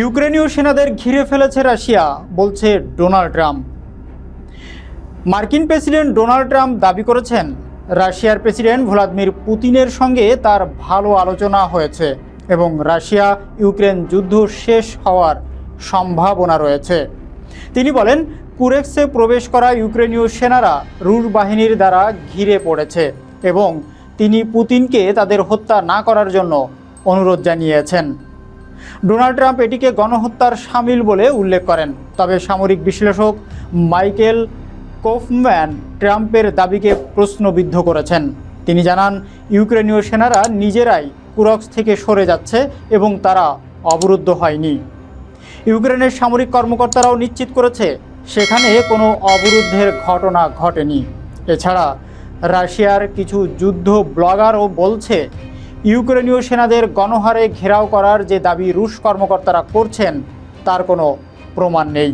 ইউক্রেনীয় সেনাদের ঘিরে ফেলেছে রাশিয়া, বলছে ডোনাল্ড ট্রাম্প। মার্কিন প্রেসিডেন্ট ডোনাল্ড ট্রাম্প দাবি করেছেন, রাশিয়ার প্রেসিডেন্ট ভ্লাদিমির পুতিনের সঙ্গে তার ভালো আলোচনা হয়েছে এবং রাশিয়া ইউক্রেন যুদ্ধ শেষ হওয়ার সম্ভাবনা রয়েছে। তিনি বলেন, কুরেক্সে প্রবেশ করা ইউক্রেনীয় সেনারা রুশ বাহিনীর দ্বারা ঘিরে পড়েছে এবং তিনি পুতিনকে তাদের হত্যা না করার জন্য অনুরোধ জানিয়েছেন। ডোনাল্ড ট্রাম্প এটিকে গণহত্যার সামিল বলে উল্লেখ করেন। তবে সামরিক বিশ্লেষক মাইকেল কোফম্যান ট্রাম্পের দাবিকে প্রশ্নবিদ্ধ করেছেন। তিনি জানান, ইউক্রেনীয় সেনারা নিজেরাই কুরক্স থেকে সরে যাচ্ছে এবং তারা অবরুদ্ধ হয়নি। ইউক্রেনের সামরিক কর্মকর্তারাও নিশ্চিত করেছে, সেখানে কোনো অবরুদ্ধের ঘটনা ঘটেনি। এছাড়া, রাশিয়ার কিছু যুদ্ধ ব্লগারও বলছে ইউক্রেনীয় সেনাদের গণহারে ঘেরাও করার যে দাবি রুশ কর্মকর্তারা করছেন তার কোনো প্রমাণ নেই।